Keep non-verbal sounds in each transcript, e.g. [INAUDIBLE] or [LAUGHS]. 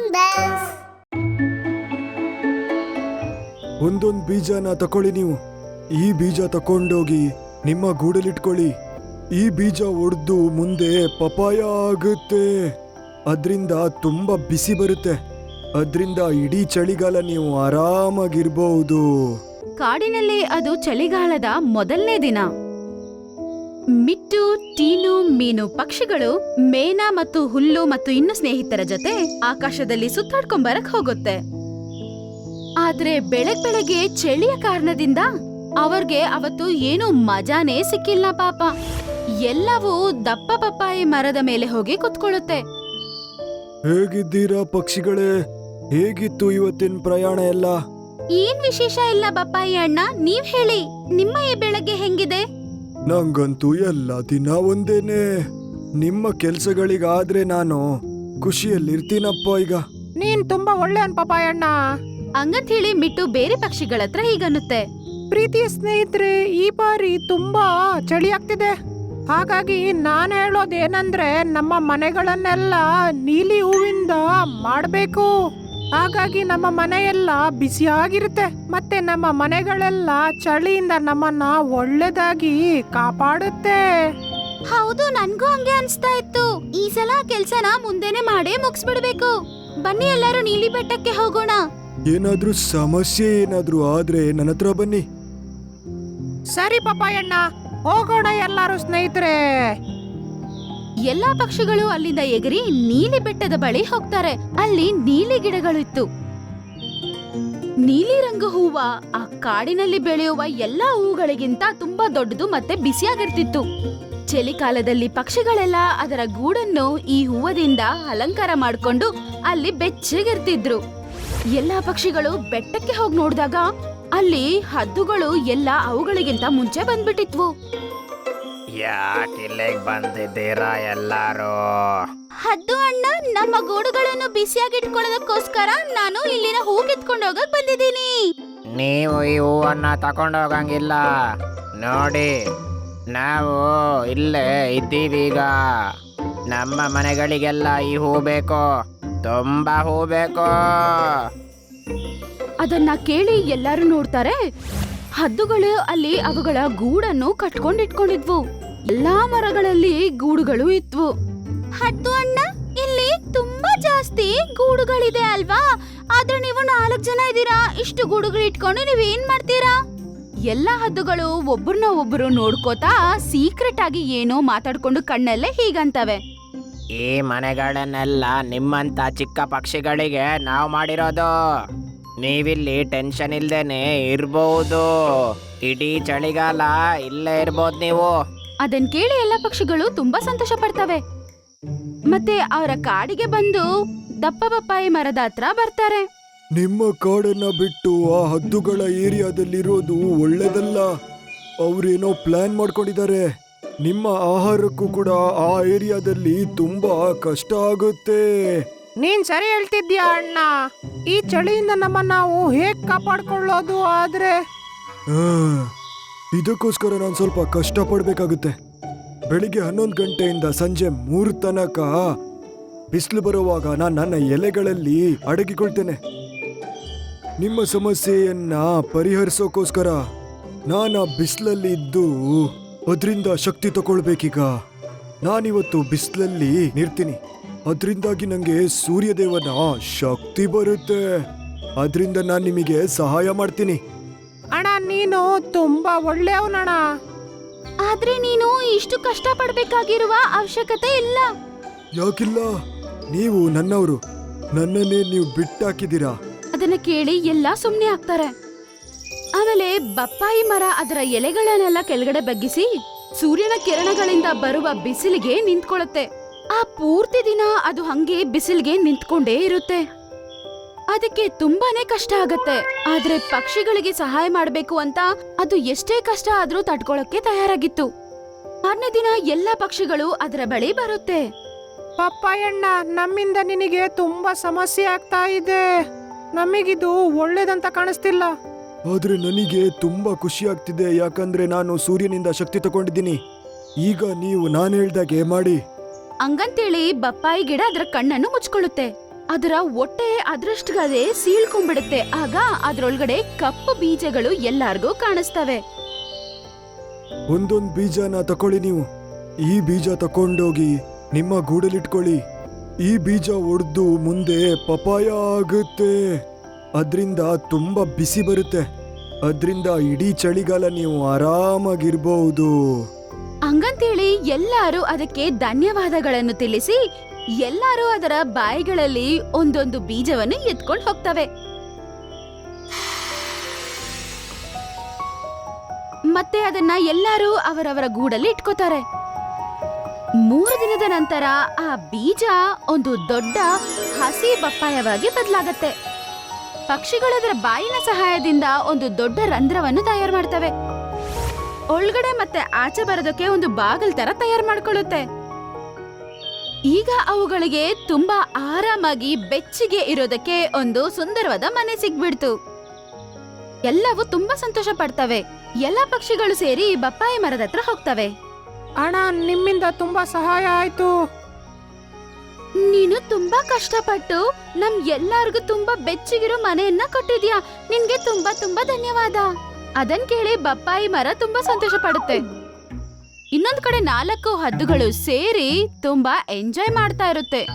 Balloon bells. ಒಂದೊಂದು ಬೀಜನ ತಕೊಳ್ಳಿ ನೀವು. ಈ ಬೀಜ ತಕೊಂಡೋಗಿ ನಿಮ್ಮ ಗೂಡಲಿಟ್ಕೊಳ್ಳಿ. ಈ ಬೀಜ ಒಡೆದು ಮುಂದೆ ಪಪಾಯ ಆಗುತ್ತೆ. ಅದರಿಂದ ತುಂಬ ಬಿಸಿ ಬರುತ್ತೆ. ಅದರಿಂದ ಇಡೀ ಚಳಿಗಾಲ ನೀವು ಆರಾಮಾಗಿರ್ಬಹುದು ಕಾಡಿನಲ್ಲಿ ಅದು ಚಳಿಗಾಲದ ಮೊದಲನೇ ದಿನ. ಮಿಟ್ಟು ಟೀನು ಮೀನು ಪಕ್ಷಿಗಳು ಮೇನ ಮತ್ತು ಹುಲ್ಲು ಮತ್ತು ಇನ್ನು ಸ್ನೇಹಿತರ ಜೊತೆ ಆಕಾಶದಲ್ಲಿ ಸುತ್ತಾಡ್ಕೊಂಬರಕ್ ಹೋಗುತ್ತೆ. ಆದ್ರೆ ಬೆಳಗ್ ಬೆಳಗ್ಗೆ ಚಳಿಯ ಕಾರಣದಿಂದ ಅವ್ರಿಗೆ ಅವತ್ತು ಏನು ಮಜಾನೇ ಸಿಕ್ಕಿಲ್ಲ ಪಾಪ. ಎಲ್ಲವೂ ದಪ್ಪ ಪಪ್ಪಾಯಿ ಮರದ ಮೇಲೆ ಹೋಗಿ ಕುತ್ಕೊಳ್ಳುತ್ತೆ. ಹೇಗಿದ್ದೀರಾ ಪಕ್ಷಿಗಳೇ? ಹೇಗಿತ್ತು ಇವತ್ತಿನ ಪ್ರಯಾಣ ಎಲ್ಲ? ಏನ್ ವಿಶೇಷ ಇಲ್ಲ ಬಪ್ಪಾಯಿ ಅಣ್ಣ ನೀವ್ ಹೇಳಿ. ನಿಮ್ಮ ಈ ಬೆಳಗ್ಗೆ ಹೆಂಗಿದೆ? ನಂಗಂತೂ ಎಲ್ಲ ದಿನ ಒಂದೇನೆ. ನಿಮ್ಮ ಕೆಲ್ಸಗಳಿಗಾದ್ರೆ ನಾನು ಖುಷಿಯಲ್ಲಿರ್ತೀನಪ್ಪ ಈಗ. ನೀನ್ ತುಂಬಾ ಒಳ್ಳೆ ಅಣ್ಣ ಹಂಗಂತ ಹೇಳಿ ಮಿಟ್ಟು ಬೇರೆ ಪಕ್ಷಿಗಳ ಹತ್ರ ಹೀಗನ್ನುತ್ತೆ. ಪ್ರೀತಿಯ ಸ್ನೇಹಿತರೆ ಈ ಬಾರಿ ತುಂಬಾ ಚಳಿ ಆಗ್ತಿದೆ. ಹಾಗಾಗಿ ನಾನು ಹೇಳೋದೇನಂದ್ರೆ ನಮ್ಮ ಮನೆಗಳನ್ನೆಲ್ಲ ನೀಲಿ ಹೂವಿಂದ ಮಾಡ್ಬೇಕು. ಹಾಗಾಗಿ ನಮ್ಮ ಮನೆಯೆಲ್ಲ ಬಿಸಿಯಾಗಿರುತ್ತೆ. ಮತ್ತೆ ನಮ್ಮ ಮನೆಗಳೆಲ್ಲ ಚಳಿಯಿಂದ ನಮ್ಮನ್ನ ಒಳ್ಳೆದಾಗಿ ಕಾಪಾಡುತ್ತೆ. ಹೌದು ನನ್ಗೂ ಹಂಗೆ ಅನ್ಸ್ತಾ ಇತ್ತು. ಈ ಸಲ ಕೆಲ್ಸನ ಮುಂದೆನೆ ಮಾಡೇ ಮುಗಿಸ್ಬಿಡ್ಬೇಕು. ಬನ್ನಿ ಎಲ್ಲರೂ ನೀಲಿ ಬೆಟ್ಟಕ್ಕೆ ಹೋಗೋಣ. ಏನಾದ್ರೂ ಸಮಸ್ಯೆ ಏನಾದ್ರೂ ಆದ್ರೆ ನನ್ನ ಹತ್ರ ಬನ್ನಿ. ಸರಿ ಪಾಪಾಯಣ್ಣ ಹೋಗೋಣ ಎಲ್ಲಾರು ಸ್ನೇಹಿತರೆ. ಎಲ್ಲಾ ಪಕ್ಷಿಗಳು ಅಲ್ಲಿಂದ ಎಗರಿ ನೀಲಿ ಬೆಟ್ಟದ ಬಳಿ ಹೋಗ್ತಾರೆ. ಅಲ್ಲಿ ನೀಲಿ ಗಿಡಗಳು ಇತ್ತು ನೀಲಿ ರಂಗ ಹೂವ ಆ ಕಾಡಿನಲ್ಲಿ ಬೆಳೆಯುವ ಎಲ್ಲಾ ಹೂಗಳಿಗಿಂತ ತುಂಬಾ ದೊಡ್ಡದು ಮತ್ತೆ ಬಿಸಿಯಾಗಿರ್ತಿತ್ತು. ಚಳಿಕಾಲದಲ್ಲಿ ಪಕ್ಷಿಗಳೆಲ್ಲ ಅದರ ಗೂಡನ್ನು ಈ ಹೂವದಿಂದ ಅಲಂಕಾರ ಮಾಡಿಕೊಂಡು ಅಲ್ಲಿ ಬೆಚ್ಚಗಿರ್ತಿದ್ರು. ಎಲ್ಲಾ ಪಕ್ಷಿಗಳು ಬೆಟ್ಟಕ್ಕೆ ಹೋಗಿ ನೋಡಿದಾಗ ಅಲ್ಲಿ ಹದ್ದುಗಳು ಎಲ್ಲ ಅವುಗಳಿಗಿಂತ ಮುಂಚೆ ಬಂದ್ಬಿಟ್ಟಿದ್ವು. ಯಾಕೆ ಇಲ್ಲಿಗೆ ಬಂದಿದ್ದೀರಾ ಎಲ್ಲರೂ? ಹದ್ದು ಅಣ್ಣ ನಮ್ಮ ಗೂಡುಗಳನ್ನು ಬಿಸಿಯಾಗಿಟ್ಕೊಳ್ಳೋದಕ್ಕೋಸ್ಕರ ನಾನು ಇಲ್ಲಿನ ಹೂ ಕಿತ್ಕೊಂಡು ಹೋಗಕ್ ಬಂದಿದ್ದೀನಿ. ನೀವು ಈ ಹೂವನ್ನ ತಗೊಂಡೋಗಂಗಿಲ್ಲ ನೋಡಿ ನಾವು ಇಲ್ಲೇ ಇದ್ದೀವೀಗ. ನಮ್ಮ ಮನೆಗಳಿಗೆಲ್ಲ ಈ ಹೂ ಬೇಕು ತುಂಬಾ ಹೂ ಬೇಕು. ಅದನ್ನ ಕೇಳಿ ಎಲ್ಲರೂ ನೋಡ್ತಾರೆ. ಹದ್ದುಗಳು ಅಲ್ಲಿ ಅವುಗಳ ಗೂಡನ್ನು ಕಟ್ಕೊಂಡಿಟ್ಕೊಂಡಿದ್ವು. ಎಲ್ಲಾ ಮರಗಳಲ್ಲಿ ಗೂಡುಗಳು ಇದ್ವು ಹದ್ದು ಅಣ್ಣ ಇಲ್ಲಿ ತುಂಬಾ ಜಾಸ್ತಿ ಗೂಡುಗಳಿದೆ ಅಲ್ವಾ? ಆದ್ರೆ ನೀವು ನಾಲ್ಕು ಜನ ಇದ್ದೀರಾ? ಇಷ್ಟು ಗೂಡುಗಳು ಇಟ್ಕೊಂಡು ನೀವ್ ಏನ್ ಮಾಡ್ತೀರಾ? ಎಲ್ಲಾ ಹದ್ದುಗಳು ಒಬ್ಬರನ್ನ ಒಬ್ಬರು ನೋಡ್ಕೋತಾ ಸೀಕ್ರೆಟ್ ಆಗಿ ಏನೋ ಮಾತಾಡ್ಕೊಂಡು ಕಣ್ಣಲ್ಲೇ ಹೀಗಂತವೆ. ಈ ಮನೆಗಳನ್ನೆಲ್ಲ ನಿಮ್ಮಂತ ಚಿಕ್ಕ ಪಕ್ಷಿಗಳಿಗೆ ನಾವು ಮಾಡಿರೋದು. ನೀವಿಲ್ಲಿ ಟೆನ್ಷನ್ ಇಲ್ದೇನೆ ಇರ್ಬೋದು. ಇಡೀ ಚಳಿಗಾಲ ಇಲ್ಲೇ ಇರ್ಬೋದು ನೀವು. ಅದನ್ ಕೇಳಿ ಎಲ್ಲ ಪಕ್ಷಿಗಳು ತುಂಬಾ ಸಂತೋಷ ಪಡ್ತವೆ. ಮತ್ತೆ ಅವರ ಕಾಡಿಗೆ ಬಂದು ದಪ್ಪ ಬಪ್ಪಾಯಿ ಮರದ ಹತ್ರ ಬರ್ತಾರೆ. ನಿಮ್ಮ ಕಾಡನ್ನ ಬಿಟ್ಟು ಆ ಹದ್ದುಗಳ ಏರಿಯಾದಲ್ಲಿರೋದು ಒಳ್ಳೇದಲ್ಲ. ಅವ್ರೇನೋ ಪ್ಲಾನ್ ಮಾಡ್ಕೊಂಡಿದ್ದಾರೆ. ನಿಮ್ಮ ಆಹಾರಕ್ಕೂ ಕೂಡ ಆ ಏರಿಯಾದಲ್ಲಿ ತುಂಬಾ ಕಷ್ಟ ಆಗುತ್ತೆ. ನೀನ್ ಸರಿ ಹೇಳ್ತಿದ್ಯಾ ಅಣ್ಣ? ಈ ಚಳಿಯಿಂದ ನಮ್ಮ ನಾವು ಹೇಗ್ ಕಾಪಾಡ್ಕೊಳ್ಳೋದು ಆದ್ರೆ? ಇದಕ್ಕೋಸ್ಕರ ನಾನು ಸ್ವಲ್ಪ ಕಷ್ಟ ಪಡ್ಬೇಕಾಗುತ್ತೆ ಬೆಳಿಗ್ಗೆ ಹನ್ನೊಂದು ಗಂಟೆಯಿಂದ ಸಂಜೆ ಮೂರು ತನಕ ಬಿಸಿಲು ಬರುವಾಗ ನಾನು ನನ್ನ ಎಲೆಗಳಲ್ಲಿ ಅಡಗಿಕೊಳ್ತೇನೆ. ನಿಮ್ಮ ಸಮಸ್ಯೆಯನ್ನ ಪರಿಹರಿಸೋಕ್ಕೋಸ್ಕರ ನಾನು ಬಿಸಿಲಲ್ಲಿ ಇದ್ದು ಅದರಿಂದ ಶಕ್ತಿ ತಗೊಳ್ಬೇಕೀಗ. ನಾನಿವತ್ತು ಬಿಸಿಲಲ್ಲಿ ನಿರ್ತೀನಿ. ಅದರಿಂದಾಗಿ ನನಗೆ ಸೂರ್ಯದೇವನ ಶಕ್ತಿ ಬರುತ್ತೆ. ಅದರಿಂದ ನಾನು ನಿಮಗೆ ಸಹಾಯ ಮಾಡ್ತೀನಿ. ಅಣ್ಣ ನೀನು ತುಂಬಾ ಒಳ್ಳೆಯವನಣ್ಣ. ಆದ್ರೆ ನೀನು ಇಷ್ಟು ಕಷ್ಟ ಪಡ್ಬೇಕಾಗಿರುವ ಅವಶ್ಯಕತೆ ಇಲ್ಲ. ಯಾಕಿಲ್ಲ? ನೀವು ನನ್ನವರು. ನನ್ನನ್ನೇ ನೀವು ಬಿಟ್ಟಾಕಿದ್ದೀರಾ? ಅದನ್ನ ಕೇಳಿ ಎಲ್ಲ ಸುಮ್ನೆ ಆಗ್ತಾರೆ. ಆಮೇಲೆ ಬಪ್ಪಾಯಿ ಮರ ಅದರ ಎಲೆಗಳನ್ನೆಲ್ಲ ಕೆಳಗಡೆ ಬಗ್ಗಿಸಿ ಸೂರ್ಯನ ಕಿರಣಗಳಿಂದ ಬರುವ ಬಿಸಿಲಿಗೆ ನಿಂತ್ಕೊಳ್ಳುತ್ತೆ. ಆ ಪೂರ್ತಿ ದಿನ ಅದು ಹಂಗೆ ಬಿಸಿಲ್ಗೆ ನಿಂತ್ಕೊಂಡೇ ಇರುತ್ತೆ. ಅದಕ್ಕೆ ತುಂಬಾನೇ ಕಷ್ಟ ಆಗತ್ತೆ. ಆದ್ರೆ ಪಕ್ಷಿಗಳಿಗೆ ಸಹಾಯ ಮಾಡಬೇಕು ಅಂತ ಅದು ಎಷ್ಟೇ ಕಷ್ಟ ಆದ್ರೂ ತಡ್ಕೊಳಕ್ಕೆ ತಯಾರಾಗಿತ್ತು. ಮಾರನೇ ದಿನ ಎಲ್ಲಾ ಪಕ್ಷಿಗಳು ಅದರ ಬಳಿ ಬರುತ್ತೆ. ಪಪ್ಪಾಯಣ್ಣ ನಮ್ಮಿಂದ ನಿನಗೆ ತುಂಬಾ ಸಮಸ್ಯೆ ಆಗ್ತಾ ಇದೆ. ನಮಗಿದು ಒಳ್ಳೇದಂತ ಕಾಣಿಸ್ತಿಲ್ಲ. ಆದ್ರೆ ನನಗೆ ತುಂಬಾ ಖುಷಿ ಆಗ್ತಿದೆ. ಯಾಕಂದ್ರೆ ನಾನು ಸೂರ್ಯನಿಂದ ಶಕ್ತಿ ತಗೊಂಡಿದ್ದೀನಿ. ಈಗ ನೀವು ನಾನು ಹೇಳ್ದಾಗೆ ಮಾಡಿ. ಹಂಗಂತೇಳಿ ಬಪ್ಪಾಯಿ ಗಿಡ ಅದರ ಕಣ್ಣನ್ನು ಮುಚ್ಕೊಳ್ಳುತ್ತೆ. ಅದರ ಹೊಟ್ಟೆ ಅದ್ರಷ್ಟಗದೆ ಸೀಳ್ಕೊಂಡ್ಬಿಡುತ್ತೆ. ಆಗ ಅದ್ರೊಳಗಡೆ ಕಪ್ಪು ಬೀಜಗಳು ಎಲ್ಲಾರ್ಗೂ ಕಾಣಿಸ್ತವೆ. ಒಂದೊಂದ್ ಬೀಜನ ತಕೊಳ್ಳಿ ನೀವು. ಈ ಬೀಜ ತಕೊಂಡೋಗಿ ನಿಮ್ಮ ಗೂಡಲಿಟ್ಕೊಳ್ಳಿ. ಈ ಬೀಜ ಒಡ್ದು ಮುಂದೆ ಪಪಾಯ ಆಗುತ್ತೆ. ಅದ್ರಿಂದ ತುಂಬಾ ಬಿಸಿ ಬರುತ್ತೆ. ಅದ್ರಿಂದ ಇಡೀ ಚಳಿಗಾಲ ನೀವು ಆರಾಮಾಗಿರ್ಬಹುದು ಹಂಗಂತೇಳಿ ಎಲ್ಲಾರು ಅದಕ್ಕೆ ಧನ್ಯವಾದಗಳನ್ನು ತಿಳಿಸಿ ಎಲ್ಲಾರು ಅದರ ಬಾಯಿಗಳಲ್ಲಿ ಒಂದೊಂದು ಬೀಜವನ್ನು ಎತ್ಕೊಂಡು ಹೋಗ್ತವೆ. ಮತ್ತೆ ಅದನ್ನ ಎಲ್ಲಾರು ಅವರವರ ಗೂಡಲ್ಲಿ ಇಟ್ಕೋತಾರೆ. ಮೂರು ದಿನದ ನಂತರ ಆ ಬೀಜ ಒಂದು ದೊಡ್ಡ ಹಸಿ ಬಪ್ಪಾಯವಾಗಿ ಬದಲಾಗತ್ತೆ. ಪಕ್ಷಿಗಳು ಅದರ ಬಾಯಿನ ಸಹಾಯದಿಂದ ಒಂದು ದೊಡ್ಡ ರಂಧ್ರವನ್ನು ತಯಾರು ಮಾಡ್ತವೆ. ಒಳಗಡೆ ಮತ್ತೆ ಆಚೆ ಬರೋದಕ್ಕೆ ಒಂದು ಬಾಗಿಲ್ ತರ ತಯಾರು ಮಾಡ್ಕೊಳ್ಳುತ್ತೆ. ಈಗ ಅವುಗಳಿಗೆ ತುಂಬಾ ಆರಾಮಾಗಿ ಬೆಚ್ಚಿಗೆ ಇರೋದಕ್ಕೆ ಒಂದು ಸುಂದರವಾದ ಮನೆ ಸಿಗ್ಬಿಡ್ತು. ಎಲ್ಲವೂ ತುಂಬಾ ಸಂತೋಷ ಪಡ್ತವೆ. ಎಲ್ಲ ಪಕ್ಷಿಗಳು ಸೇರಿ ಬಪ್ಪಾಯಿ ಮರದ ಹತ್ರ ಹೋಗ್ತವೆ. ಅಣ್ಣ ನಿಮ್ಮಿಂದ ತುಂಬಾ ಸಹಾಯ ಆಯ್ತು. ನೀನು ತುಂಬಾ ಕಷ್ಟಪಟ್ಟು ನಮ್ ಎಲ್ಲಾರ್ಗೂ ತುಂಬಾ ಬೆಚ್ಚಿಗಿರೋ ಮನೆಯನ್ನ ಕೊಟ್ಟಿದ್ಯಾ. ನಿನ್ಗೆ ತುಂಬಾ ತುಂಬಾ ಧನ್ಯವಾದ. ಅದನ್ ಕೇಳಿ ಬಪ್ಪಾಯಿ ಮರ ತುಂಬಾ ಸಂತೋಷ ಪಡುತ್ತೆ. ಇನ್ನೊಂದ್ ಕಡೆ ನಾಲ್ಕು ಹದ್ದುಗಳು ಸೇರಿ ತುಂಬಾ ಎಂಜಾಯ್ ಮಾಡ್ತಾ ಇರುತ್ತೆ.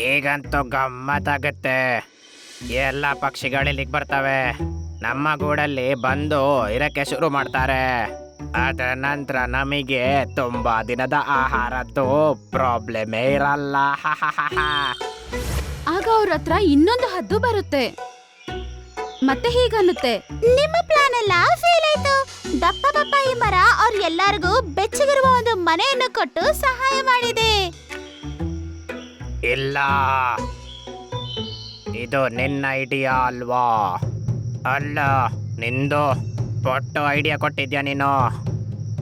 ಈಗಂತೂ ಗಮ್ಮತ್ತಾಗುತ್ತೆ. ಎಲ್ಲ ಪಕ್ಷಿಗಳು ಇಲ್ಲಿಗೆ ಬರ್ತವೆ. ನಮ್ಮ ಗೂಡಲ್ಲಿ ಬಂದು ಇರಕ್ಕೆ ಶುರು ಮಾಡ್ತಾರೆ. ಅದರ ನಂತರ ನಮಗೆ ತುಂಬಾ ದಿನದ ಆಹಾರದ್ದು ಪ್ರಾಬ್ಲಮೇ ಇರಲ್ಲ. [LAUGHS] ಆಗ ಅವ್ರ ಹತ್ರ ಇನ್ನೊಂದು ಹದ್ದು ಬರುತ್ತೆ. ಮತ್ತೆ ಹೀಗನ್ನುತ್ತೆ. ನಿಮ್ಮ ಪ್ಲಾನ್ ಎಲ್ಲ ಫೇಲ್ ಆಯ್ತು. ದಪ್ಪ ಈ ಮರ ಅವ್ರ ಎಲ್ಲರಿಗೂ ಬೆಚ್ಚಗಿರುವ ಒಂದು ಮನೆಯನ್ನು ಕೊಟ್ಟು ಸಹಾಯ ಮಾಡಿದೆ. ಇಲ್ಲ. ಇದು ನಿನ್ನ ಐಡಿಯಾ ಅಲ್ವಾ? ಅಲ್ಲ ನಿಂದು ಪೊಟ್ಟು ಐಡಿಯಾ ಕೊಟ್ಟಿದ್ಯಾ ನೀನು?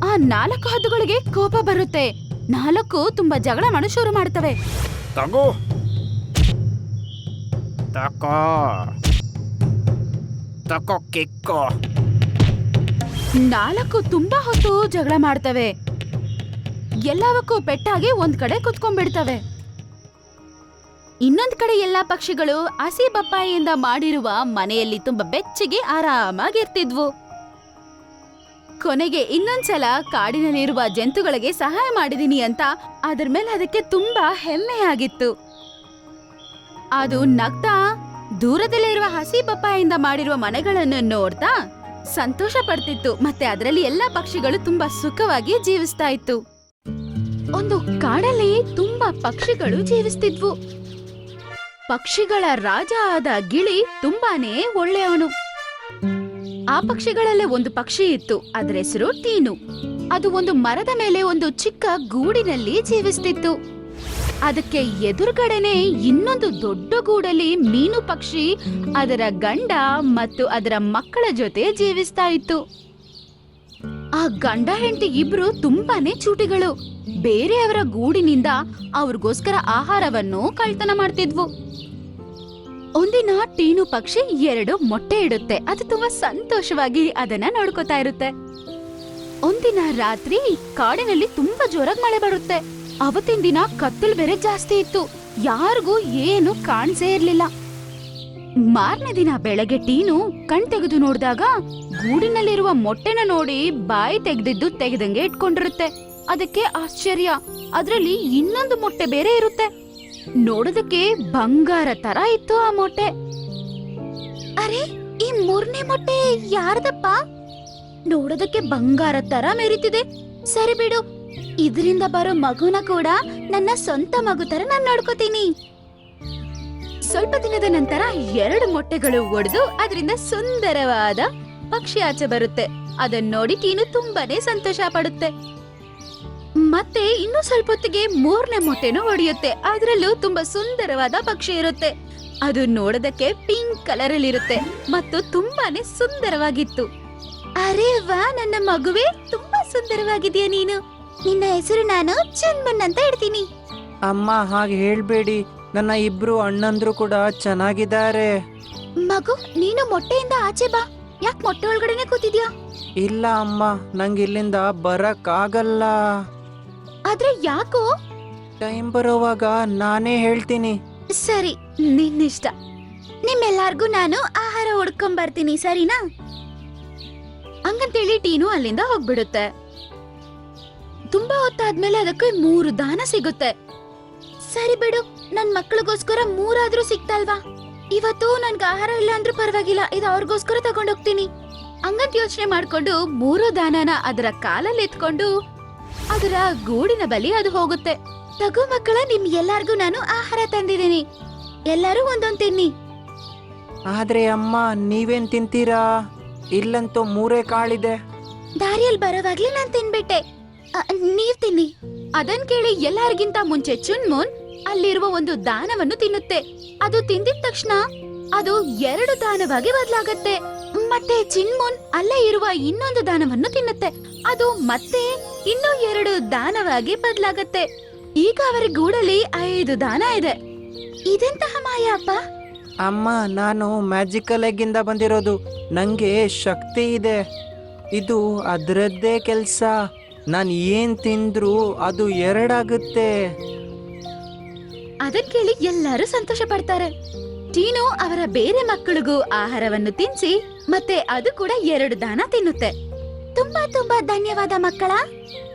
ಆ ನಾಲ್ಕು ಹದ್ದುಗಳಿಗೆ ಕೋಪ ಬರುತ್ತೆ. ನಾಲ್ಕು ತುಂಬಾ ಜಗಳ ಮಾಡೋ ಶುರು ಮಾಡ್ತವೆ. ತಗೋ. ತಕೋ. ತಕೋ ನಾಲ್ಕು ತುಂಬಾ ಹೊತ್ತು ಜಗಳ ಮಾಡ್ತವೆ. ಎಲ್ಲವಕ್ಕೂ ಪೆಟ್ಟಾಗಿ ಒಂದ್ ಕಡೆ ಕುತ್ಕೊಂಡ್ಬಿಡ್ತವೆ. ಇನ್ನೊಂದ್ ಕಡೆ ಎಲ್ಲಾ ಪಕ್ಷಿಗಳು ಹಸಿ ಬಪ್ಪಾಯಿಯಿಂದ ಮಾಡಿರುವ ಮನೆಯಲ್ಲಿ ತುಂಬಾ ಬೆಚ್ಚಗೆ ಆರಾಮಾಗಿರ್ತಿದ್ವು. ಕೊನೆಗೆ ಇನ್ನೊಂದ್ಸಲ ಕಾಡಿನಲ್ಲಿರುವ ಜಂತುಗಳಿಗೆ ಸಹಾಯ ಮಾಡಿದೀನಿ ಅಂತ ಅದ್ರ ಮೇಲೆ ಅದಕ್ಕೆ ತುಂಬಾ ಹೆಮ್ಮೆಯಾಗಿತ್ತು. ಅದು ನಗ್ತಾ ದೂರದಲ್ಲಿರುವ ಹಸಿ ಪಪ್ಪಾಯಿಂದ ಮಾಡಿರುವ ಮನೆಗಳನ್ನು ನೋಡ್ತಾ ಸಂತೋಷ ಪಡ್ತಿತ್ತು. ಮತ್ತೆ ಅದರಲ್ಲಿ ಎಲ್ಲಾ ಪಕ್ಷಿಗಳು ತುಂಬಾ ಸುಖವಾಗಿ ಜೀವಿಸ್ತಾ ಇತ್ತು. ಒಂದು ಕಾಡಲ್ಲಿ ತುಂಬಾ ಪಕ್ಷಿಗಳು ಜೀವಿಸ್ತಿದ್ವು. ಪಕ್ಷಿಗಳ ರಾಜ ಆದ ಗಿಳಿ ತುಂಬಾನೇ ಒಳ್ಳೆಯವನು. ಆ ಪಕ್ಷಿಗಳಲ್ಲೇ ಒಂದು ಪಕ್ಷಿ ಇತ್ತು. ಅದರ ಹೆಸರು ಟೀನು ಅದು ಒಂದು ಮರದ ಮೇಲೆ ಒಂದು ಚಿಕ್ಕ ಗೂಡಿನಲ್ಲಿ ಜೀವಿಸ್ತಿತ್ತು. ಅದಕ್ಕೆ ಎದುರುಗಡೆನೆ ಇನ್ನೊಂದು ದೊಡ್ಡ ಗೂಡಲ್ಲಿ ಮೀನು ಪಕ್ಷಿ, ಅದರ ಗಂಡ ಮತ್ತು ಅದರ ಮಕ್ಕಳ ಜೊತೆ ಜೀವಿಸ್ತಾ ಇತ್ತು. ಆ ಗಂಡ ಹೆಂಡತಿ ಇಬ್ರು ತುಂಬಾನೇ ಚೂಟಿಗಳು. ಬೇರೆಯವರ ಗೂಡಿನಿಂದ ಅವ್ರಿಗೋಸ್ಕರ ಆಹಾರವನ್ನು ಕಳ್ತನ ಮಾಡ್ತಿದ್ವು. ಒಂದಿನ ಟೀನು ಪಕ್ಷಿ ಎರಡು ಮೊಟ್ಟೆ ಇಡುತ್ತೆ. ಅದು ತುಂಬಾ ಸಂತೋಷವಾಗಿ ಅದನ್ನ ನೋಡ್ಕೋತಾ ಇರುತ್ತೆ. ಒಂದಿನ ರಾತ್ರಿ ಕಾಡಿನಲ್ಲಿ ತುಂಬಾ ಜೋರಾಗಿ ಮಳೆ ಬರುತ್ತೆ. ಅವತ್ತಿನ ದಿನ ಕತ್ತಲು ಬೇರೆ ಜಾಸ್ತಿ ಇತ್ತು. ಯಾರಿಗೂ ಏನು ಕಾಣಿಸೇ ಇರ್ಲಿಲ್ಲ. ಮಾರನೇ ದಿನ ಬೆಳಗ್ಗೆ ಟೀನು ಕಣ್ ತೆಗೆದು ನೋಡಿದಾಗ ಗೂಡಿನಲ್ಲಿರುವ ಮೊಟ್ಟೆನ ನೋಡಿ ಬಾಯಿ ತೆಗೆದಿದ್ದು ತೆಗೆದಂಗೆ ಇಟ್ಕೊಂಡಿರುತ್ತೆ. ಅದಕ್ಕೆ ಆಶ್ಚರ್ಯ. ಅದರಲ್ಲಿ ಇನ್ನೊಂದು ಮೊಟ್ಟೆ ಬೇರೆ ಇರುತ್ತೆ. ನೋಡೋದಕ್ಕೆ ಬಂಗಾರ ತರ ಇತ್ತು ಆ ಮೊಟ್ಟೆ. ಅರೆ, ಈ ಮೂರನೇ ಮೊಟ್ಟೆ ಯಾರ್ದಪ್ಪ? ನೋಡೋದಕ್ಕೆ ಬಂಗಾರ ತರ ಮೆರಿತಿದೆ. ಸರಿ ಬಿಡು ಇದರಿಂದ ಬರೋ ಮಗುನ ಕೂಡ ನನ್ನ ಸ್ವಂತ ಮಗು ತರ ನಾನು ನೋಡ್ಕೋತೀನಿ. ಸ್ವಲ್ಪ ದಿನದ ನಂತರ ಎರಡು ಮೊಟ್ಟೆಗಳು ಒಡೆದು ಅದರಿಂದ ಸುಂದರವಾದ ಪಕ್ಷಿ ಆಚೆ ಬರುತ್ತೆ. ಅದನ್ನ ನೋಡಿ ಟೀನು ತುಂಬಾನೇ ಸಂತೋಷ ಪಡುತ್ತೆ. ಮತ್ತೆ ಇನ್ನು ಸ್ವಲ್ಪ ಹೊತ್ತಿಗೆ ಮೂರನೇ ಮೊಟ್ಟೆನೂ ಒಡೆಯುತ್ತೆ. ಅದರಲ್ಲೂ ತುಂಬಾ ಸುಂದರವಾದ ಪಕ್ಷಿ ಇರುತ್ತೆ. ಅದು ನೋಡೋದಕ್ಕೆ ಪಿಂಕ್ ಕಲರ್ ಅಲ್ಲಿ ಇರುತ್ತೆ ಮತ್ತು ತುಂಬಾನೇ ಸುಂದರವಾಗಿತ್ತು. ಅರೆ ವಾ, ನನ್ನ ಮಗುವೆ, ತುಂಬಾ ಸುಂದರವಾಗಿದೆಯಾ ನೀನು? ನಿನ್ನ ಹೆಸರು ನಾನು ಚನ್ಮನ್ ಅಂತ ಇಡ್ತೀನಿ ಅಮ್ಮ ಹಾಗೆ ಹೇಳ್ಬೇಡಿ. ನನ್ನ ಇಬ್ರು ಅಣ್ಣಂದ್ರು ಕೂಡ ಚೆನ್ನಾಗಿದ್ದಾರೆ. ಮಗು ನೀನು ಮೊಟ್ಟೆಯಿಂದ ಆಚೆ ಬಾ. ಯಾಕೆ ಮೊಟ್ಟೆ ಒಳಗಡೆನೆ ಕೂತಿದ್ಯಾ? ಇಲ್ಲ ಅಮ್ಮ ನಂಗೆ ಇಲ್ಲಿಂದ ಬರಕ್ ಆಗಲ್ಲ ಆದ್ರೆ ಯಾಕೋ? ಟೈಮ್ ಬರೋವಾಗ ನಾನೇ ಹೇಳ್ತೀನಿ. ಸರಿ ನಿನ್ನಿಷ್ಟ. ನಿಮ್ಮೆಲ್ಲಾರ್ಗೂ ನಾನು ಆಹಾರ ಹುಡ್ಕೊಂಡ್ ಬರ್ತೀನಿ ಸರಿನಾ? ಹಂಗಂತೇಳಿ ಟೀನು ಅಲ್ಲಿಂದ ಹೋಗ್ಬಿಡುತ್ತೆ. ತುಂಬಾ ಹೊತ್ತಾದ್ಮೇಲೆ ಅದಕ್ಕೆ ಮೂರು ದಾನ ಸಿಗುತ್ತೆ. ಸರಿ ಬಿಡು ನನ್ ಮಕ್ಳಿಗೋಸ್ಕರ ಮೂರಾದ್ರೂ ಸಿಕ್ತಲ್ವಾ ಇವತ್ತು ನನ್ಗೆ ಆಹಾರ ಇಲ್ಲ ಅಂದ್ರೆ ಪರವಾಗಿಲ್ಲ ಇದು ಅವ್ರಿಗೋಸ್ಕರ ತಗೊಂಡೋಗ್ತೀನಿ. ಹಂಗಂತ ಯೋಚನೆ ಮಾಡ್ಕೊಂಡು ಮೂರು ದಾನನ ಅದರ ಕಾಲಲ್ಲಿ ಎತ್ಕೊಂಡು ಅದರ ಗೂಡಿನ ಬಲಿ ಅದು ಹೋಗುತ್ತೆ. ತಗೋ ಮಕ್ಕಳ ನಿಮ್ ಎಲ್ಲಾರ್ಗೂ ನಾನು ಆಹಾರ ತಂದಿದ್ದೀನಿ. ಎಲ್ಲರೂ ಒಂದೊಂದ್ ತಿನ್ನಿ. ಆದ್ರೆ ಅಮ್ಮ ನೀವೇನ್ ತಿಂತೀರಾ? ಇಲ್ಲಂತೂ ಮೂರೇ ಕಾಳಿದೆ. ದಾರಿಯಲ್ಲಿ ಬರೋವಾಗ್ಲೇ ನಾನ್ ತಿನ್ಬಿಟ್ಟೆ. ನೀವ್ ತಿನ್ನಿ. ಅದನ್ ಕೇಳಿ ಎಲ್ಲರಿಗಿಂತ ಮುಂಚೆ ಚುನ್ಮುನ್ ಅಲ್ಲಿರುವ ಒಂದು ದಾನವನ್ನು ತಿನ್ನುತ್ತೆ. ಅದು ತಿಂದಿದ ತಕ್ಷಣ ಅದು ಎರಡು ದಾನವಾಗಿ ಬದಲಾಗತ್ತೆ. ಮತ್ತೆ ಚಿನ್ಮುನ್ ಅಲ್ಲೇ ಇರುವ ಇನ್ನೊಂದು ದಾನವನ್ನು ತಿನ್ನುತ್ತೆ. ಅದು ಮತ್ತೆ ಇನ್ನೂ ಎರಡು ದಾನವಾಗಿ ಬದಲಾಗತ್ತೆ. ಈಗ ಅವರ ಗೂಡಲ್ಲಿ ಐದು ದಾನ ಇದೆ. ಇದೆಂತಹ ಮಾಯ ಅಪ್ಪ? ಅಮ್ಮ, ನಾನು ಮ್ಯಾಜಿಕಲ್ ಎಗ್ಗಿಂದ ಬಂದಿರೋದು. ನಂಗೆ ಶಕ್ತಿ ಇದೆ. ಇದು ಅದರದ್ದೇ ಕೆಲಸ. ನಾನು ಏನ್ ತಿಂದ್ರು ಅದು ಎರಡಾಗುತ್ತೆ. ಅದನ್ ಕೇಳಿ ಎಲ್ಲರೂ ಸಂತೋಷ ಪಡ್ತಾರೆ. ಟೀನು ಅವರ ಬೇರೆ ಮಕ್ಕಳಿಗೂ ಆಹಾರವನ್ನು ತಿನ್ಸಿ ಮತ್ತೆ ಅದು ಕೂಡ ಎರಡು ದಾನ ತಿನ್ನುತ್ತೆ. ತುಂಬಾ ತುಂಬಾ ಧನ್ಯವಾದ ಮಕ್ಕಳ.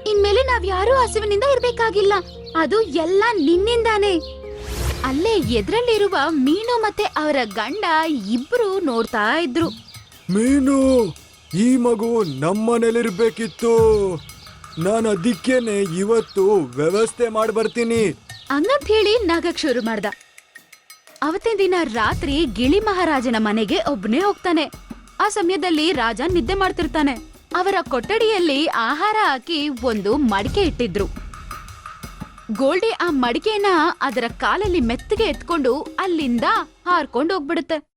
ಇನ್ಮೇಲೆ ನಾವ್ ಯಾರೂ ಹಸುವಿನಿಂದ ಇರ್ಬೇಕಾಗಿಲ್ಲ. ಅದು ಎಲ್ಲ ನಿನ್ನಿಂದಾನೆ. ಅಲ್ಲೇ ಎದ್ರಲ್ಲಿರುವ ಮೀನು ಮತ್ತೆ ಅವರ ಗಂಡ ಇಬ್ರು ನೋಡ್ತಾ ಇದ್ರು. ಮೀನು ಈ ಮಗು ನಮ್ಮನೇಲಿರ್ಬೇಕಿತ್ತು. ನಾನು ಅದಕ್ಕೇನೆ ಇವತ್ತು ವ್ಯವಸ್ಥೆ ಮಾಡಿ ಬರ್ತೀನಿ. ಹಂಗಂತ ಹೇಳಿ ನಗಕ್ ಶುರು ಮಾಡ್ದ. ಅವತ್ತಿನ ದಿನ ರಾತ್ರಿ ಗಿಳಿ ಮಹಾರಾಜನ ಮನೆಗೆ ಒಬ್ನೇ ಹೋಗ್ತಾನೆ. ಆ ಸಮಯದಲ್ಲಿ ರಾಜ ನಿದ್ದೆ ಮಾಡ್ತಿರ್ತಾನೆ. ಅವರ ಕೊಠಡಿಯಲ್ಲಿ ಆಹಾರ ಹಾಕಿ ಒಂದು ಮಡಿಕೆ ಇಟ್ಟಿದ್ರು. ಗೋಲ್ಡಿ ಆ ಮಡಿಕೆನ ಅದರ ಕಾಲಲ್ಲಿ ಮೆತ್ತಗೆ ಎತ್ಕೊಂಡು ಅಲ್ಲಿಂದ ಹಾರ್ಕೊಂಡು ಹೋಗ್ಬಿಡುತ್ತೆ.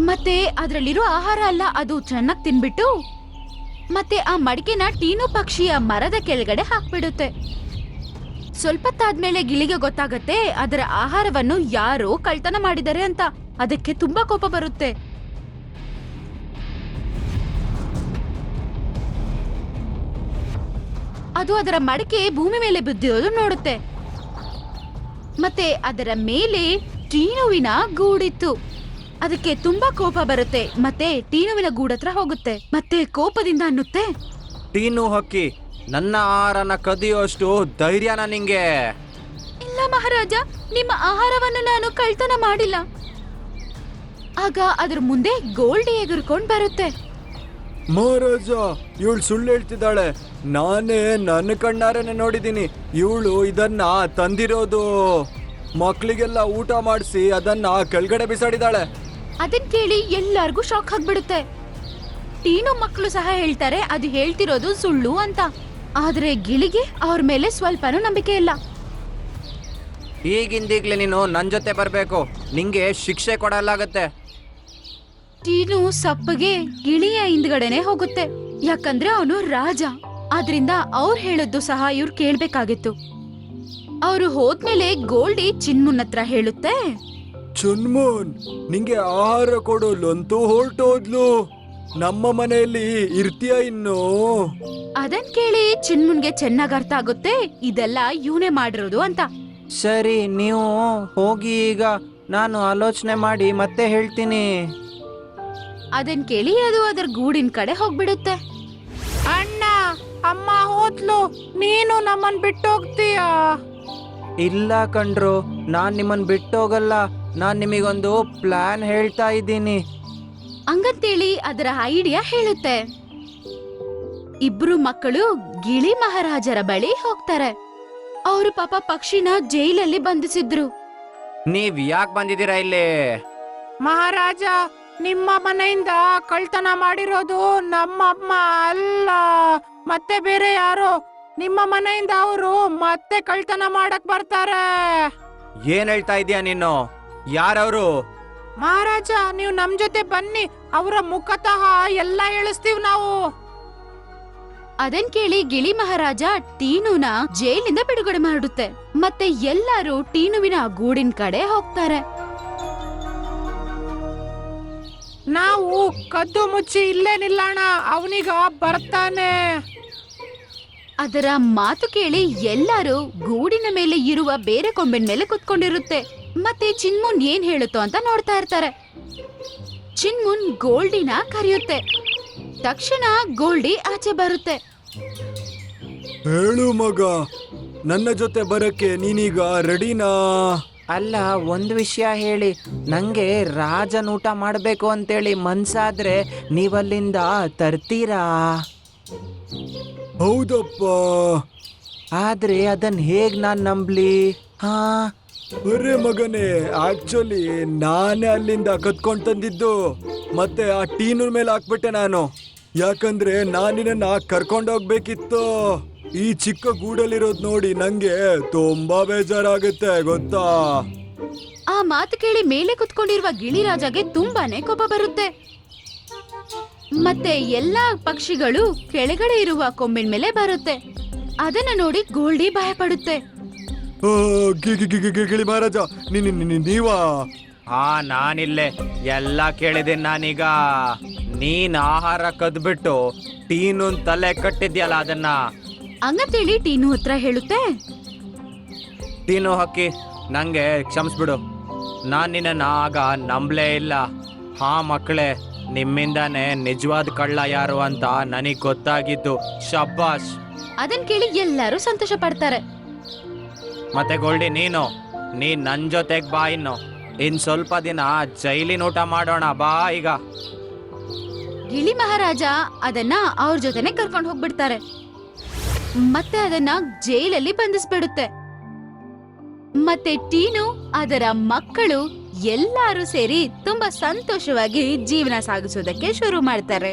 ಮತ್ತೆ ಅದರಲ್ಲಿರೋ ಆಹಾರ ಅಲ್ಲ, ಅದು ಚೆನ್ನಾಗಿ ತಿನ್ಬಿಟ್ಟು ಮತ್ತೆ ಆ ಮಡಿಕೆನ ಟೀನು ಪಕ್ಷಿಯ ಮರದ ಕೆಳಗಡೆ ಹಾಕ್ಬಿಡುತ್ತೆ. ಸ್ವಲ್ಪ ತಾದ್ಮೇಲೆ ಗಿಳಿಗೆ ಗೊತ್ತಾಗತ್ತೆ ಅದರ ಆಹಾರವನ್ನು ಯಾರೋ ಕಳ್ತನ ಮಾಡಿದ್ದಾರೆ ಅಂತ. ಅದಕ್ಕೆ ತುಂಬಾ ಕೋಪ ಬರುತ್ತೆ. ಅದು ಅದರ ಮಡಿಕೆ ಭೂಮಿ ಮೇಲೆ ಬಿದ್ದಿರೋದು ನೋಡುತ್ತೆ. ಮತ್ತೆ ಅದರ ಮೇಲೆ ಟೀನುವಿನ ಗೂಡಿತ್ತು. ಅದಕ್ಕೆ ತುಂಬಾ ಕೋಪ ಬರುತ್ತೆ. ಮತ್ತೆ ಟೀನುವಿನ ಗೂಡತ್ರ ಹೋಗುತ್ತೆ. ಮತ್ತೆ ಕೋಪದಿಂದ ಅನ್ನುತ್ತೆ? ಟೀನು ಹಕ್ಕಿ ನನ್ನ ಆಹಾರನ ಕದಿಯೋಷ್ಟು ಧೈರ್ಯನ ನಿಂಗೆ. ಇಲ್ಲ ಮಹಾರಾಜ ನಿಮ್ಮ ಆಹಾರವನ್ನು ನಾನು ಕಳ್ತನ ಮಾಡಿಲ್ಲ. ಆಗ ಅದ್ರ ಮುಂದೆ ಗೋಲ್ಡಿ ಎಗರ್ಕೊಂಡ್ ಬರುತ್ತೆ. ಮಹಾರಾಜ ಇವಳು ಸುಳ್ಳು ಹೇಳ್ತಿದ್ದಾಳೆ. ನಾನೇ ನನ್ನ ಕಣ್ಣಾರನೆ ನೋಡಿದ್ದೀನಿ ಇವಳು ಇದನ್ನ ತಂದಿರೋದು. ಮಕ್ಕಳಿಗೆಲ್ಲ ಊಟ ಮಾಡಿಸಿ ಅದನ್ನ ಕೆಳಗಡೆ ಬಿಸಾಡಿದಾಳೆ. ಅದನ್ ಕೇಳಿ ಎಲ್ಲಾರ್ಗೂ ಶಾಕ್ ಆಗ್ಬಿಡುತ್ತೆ. ಟೀನು ಮಕ್ಕಳು ಸಹ ಹೇಳ್ತಾರೆ ಅದು ಹೇಳ್ತಿರೋದು ಸುಳ್ಳು ಅಂತ. ಆದ್ರೆ ಗಿಳಿಗೆ ಅವ್ರ ಮೇಲೆ ಸ್ವಲ್ಪನೂ ನಂಬಿಕೆ ಇಲ್ಲ. ಈಗಿಂದೀಗ್ಲೇ ನೀನು ನನ್ನ ಜೊತೆ ಬರಬೇಕು. ನಿಂಗೆ ಶಿಕ್ಷೆ ಕೊಡಲಾಗತ್ತೆ ಟೀನು ಸಪ್ಪಗೆ ಗಿಳಿಯ ಹಿಂದ್ಗಡೆನೆ ಹೋಗುತ್ತೆ. ಯಾಕಂದ್ರೆ ಅವನು ರಾಜ. ಆದ್ರಿಂದ ಅವ್ರು ಹೇಳದ್ದು ಸಹ ಇವ್ರು ಕೇಳ್ಬೇಕಾಗಿತ್ತು. ಅವರು ಹೋದ್ಮೇಲೆ ಗೋಲ್ಡಿ ಚಿನ್ಮುನ್ ಹತ್ರ ಹೇಳುತ್ತೆ. ಚುನ್ಮೋನ್ ನಿಂಗೆ ಆಹಾರ ಕೊಡೋಲ್ಲಂತೂ ಹೊರಟೋದ್ಲು. ನಮ್ಮ ಮನೆಯಲ್ಲಿ ಇರ್ತೀಯ ಇನ್ನು? ಅದನ್ ಕೇಳಿ ಚಿನ್ಮುನ್ಗೆ ಚೆನ್ನಾಗ್ ಅರ್ಥ ಆಗುತ್ತೆ. ಇದೆಲ್ಲ ಇವನೇ ಮಾಡಿರೋದು ಅಂತ. ಸರಿ ನೀವು ಹೋಗಿ ಈಗ ನಾನು ಆಲೋಚನೆ ಮಾಡಿ ಮತ್ತೆ ಹೇಳ್ತೀನಿ. ಅದನ್ ಕೇಳಿ ಅದು ಅದರ ಗೂಡಿನ ಕಡೆ ಹೋಗ್ಬಿಡುತ್ತೆ. ಅಣ್ಣ ಅಮ್ಮ ಹೋದ್ಲು. ನೀನು ನಮ್ಮನ್ ಬಿಟ್ಟೋಗ್ತೀಯಾ? ಇಲ್ಲ ಕಣ್ರು ನಾನ್ ನಿಮ್ಮನ್ ಬಿಟ್ಟೋಗಲ್ಲ. ನಾನ್ ನಿಮಗೊಂದು ಪ್ಲಾನ್ ಹೇಳ್ತಾ ಇದ್ದೀನಿ. ಹಂಗಂತೇಳಿ ಅದರ ಐಡಿಯಾ ಹೇಳುತ್ತೆ. ಇಬ್ರು ಮಕ್ಕಳು ಗಿಳಿ ಮಹಾರಾಜರ ಬಳಿ ಹೋಗ್ತಾರೆ. ಅವರು ಪಾಪ ಪಕ್ಷಿನ ಜೈಲಲ್ಲಿ ಬಂಧಿಸಿದ್ರು. ನೀವ್ ಯಾಕೆ ಬಂದಿದ್ದೀರಾ ಇಲ್ಲಿ? ಮಹಾರಾಜ ನಿಮ್ಮ ಮನೆಯಿಂದ ಕಳ್ತನ ಮಾಡಿರೋದು ನಮ್ಮಮ್ಮ ಅಲ್ಲ ಮತ್ತೆ ಬೇರೆ ಯಾರು? ನಿಮ್ಮ ಮನೆಯಿಂದ ಅವರು ಮತ್ತೆ ಕಳ್ತನ ಮಾಡಕ್ ಬರ್ತಾರೆ. ಏನ್ ಹೇಳ್ತಾ ಇದೀಯ ನೀನು? ಯಾರವರು? ಮಹಾರಾಜ ನೀವು ನಮ್ ಜೊತೆ ಬನ್ನಿ. ಅವರ ಮುಖತಃ ಎಲ್ಲ ಹೇಳಿಸ್ತೀವ್ ನಾವು. ಅದನ್ ಕೇಳಿ ಗಿಳಿ ಮಹಾರಾಜ ಟೀನುನ ಜೈಲಿಂದ ಬಿಡುಗಡೆ ಮಾಡುತ್ತೆ. ಮತ್ತೆ ಎಲ್ಲರೂ ಟೀನುವಿನ ಗೂಡಿನ ಕಡೆ ಹೋಗ್ತಾರೆ. ನಾವು ಕದ್ದು ಮುಚ್ಚಿ ಇಲ್ಲೇ ನಿಲ್ಲೋಣ. ಅವನಿಗ ಬರ್ತಾನೆ. ಅದರ ಮಾತು ಕೇಳಿ ಎಲ್ಲರೂ ಗೂಡಿನ ಮೇಲೆ ಇರುವ ಬೇರೆ ಕೊಂಬಿನ ಮೇಲೆ ಕುತ್ಕೊಂಡಿರುತ್ತೆ. ಮತ್ತೆ ಚಿನ್ಮುನ್ ಏನ್ ಹೇಳುತ್ತೋ ಅಂತ ನೋಡ್ತಾ ಇರ್ತಾರೆ. ಚಿನ್ಮುನ್ ಗೋಲ್ಡಿನ ಕರೆಯುತ್ತೆ. ತಕ್ಷಣ ಗೋಲ್ಡಿ ಆಚೆ ಬರುತ್ತೆ. ಹೇಳು ಮಗ ನನ್ನ ಜೊತೆ ಬರಕ್ಕೆ ನೀನೀಗ ರೆಡಿನಾ? ಅಲ್ಲ ಒಂದು ವಿಷಯ ಹೇಳಿ. ನಂಗೆ ರಾಜನ್ ಊಟ ಮಾಡಬೇಕು ಅಂತೇಳಿ ಮನ್ಸಾದ್ರೆ ನೀವಲ್ಲಿಂದ ತರ್ತೀರಾ? ಹೌದಪ್ಪ. ಆದ್ರೆ ಅದನ್ನ ಹೇಗ್ ನಾನ್ ನಂಬ್ಲಿ? ಹಾ? ಅರೆ ಮಗನೇ ಆಕ್ಚುಲಿ ನಾನೇ ಅಲ್ಲಿಂದ ಕತ್ಕೊಂಡ್ ತಂದಿದ್ದು, ಮತ್ತೆ ಆ ಟೀನೂರ್ ಮೇಲೆ ಹಾಕ್ಬಿಟ್ಟೆ ನಾನು. ಯಾಕಂದ್ರೆ ನಾನಿನ ಕರ್ಕೊಂಡೋಗ್ಬೇಕಿತ್ತು ಈ ಚಿಕ್ಕ ಗೂಡಲ್ಲಿರೋದ್ ನೋಡಿ ನಂಗೆ ತುಂಬಾ ಬೇಜಾರಾಗುತ್ತೆ, ಗೊತ್ತಾ? ಆ ಮಾತು ಕೇಳಿ ಮೇಲೆ ಕುತ್ಕೊಂಡಿರುವ ಗಿಳಿರಾಜಗೆ ತುಂಬಾನೇ ಕೋಪ ಬರುತ್ತೆ. ಮತ್ತೆ ಎಲ್ಲಾ ಪಕ್ಷಿಗಳು ಕೆಳಗಡೆ ಇರುವ ಕೊಂಬಿನ ಮೇಲೆ ಬರುತ್ತೆ. ಅದನ್ನ ನೋಡಿ ಗೋಲ್ಡಿ ಭಯ ಗಿಳಿ ಮಹಾರಾಜ ನೀ- ನೀ- ನೀ- ನೀವಾ? ಹಾ ನಾನಿಲ್ಲೇ. ಎಲ್ಲ ಕೇಳಿದೆ ನಾನೀಗ. ನೀನ್ ಆಹಾರ ಕದ್ಬಿಟ್ಟು ಟೀನು ತಲೆ ಕಟ್ಟಿದ್ಯಲ್ಲ ಅದನ್ನ. ಹಂಗಂತೇಳಿ ಟೀನು ಹತ್ರ ಹೇಳುತ್ತೆ? ಟೀನು ಹಕ್ಕಿ ನಂಗೆ ಕ್ಷಮಿಸ್ಬಿಡು. ನಾನು ನಿನ್ನ ಆಗ ನಂಬಲೇ ಇಲ್ಲ. ಹಾ ಮಕ್ಕಳೇ ನಿಮ್ಮಿಂದಾನೇ ನಿಜವಾದ ಕಳ್ಳ ಯಾರು ಅಂತ ನನಗ್ ಗೊತ್ತಾಗಿದ್ದು. ಶಬ್ಬಾಶ್ ಅದನ್ ಕೇಳಿ ಎಲ್ಲರೂ ಸಂತೋಷ ಪಡ್ತಾರೆ. ಮತ್ತೆ ಗೋಲ್ಡಿ, ನೀನು ನೀ ನನ್ ಜೊತೆಗ್ ಬಾ ಇನ್ನು. ಇನ್ ಸ್ವಲ್ಪ ದಿನ ಜೈಲಿನ ಊಟ ಮಾಡೋಣ, ಬಾ ಈಗ. ಗಿಳಿ ಮಹಾರಾಜ ಅದನ್ನ ಅವ್ರ ಜೊತೆನೆ ಕರ್ಕೊಂಡು ಹೋಗ್ಬಿಡ್ತಾರೆ. ಮತ್ತೆ ಅದನ್ನ ಜೈಲಲ್ಲಿ ಬಂಧಿಸ್ಬಿಡುತ್ತೆ. ಮತ್ತೆ ಟೀನು, ಅದರ ಮಕ್ಕಳು ಎಲ್ಲಾರು ಸೇರಿ ತುಂಬಾ ಸಂತೋಷವಾಗಿ ಜೀವನ ಸಾಗಿಸೋದಕ್ಕೆ ಶುರು ಮಾಡ್ತಾರೆ.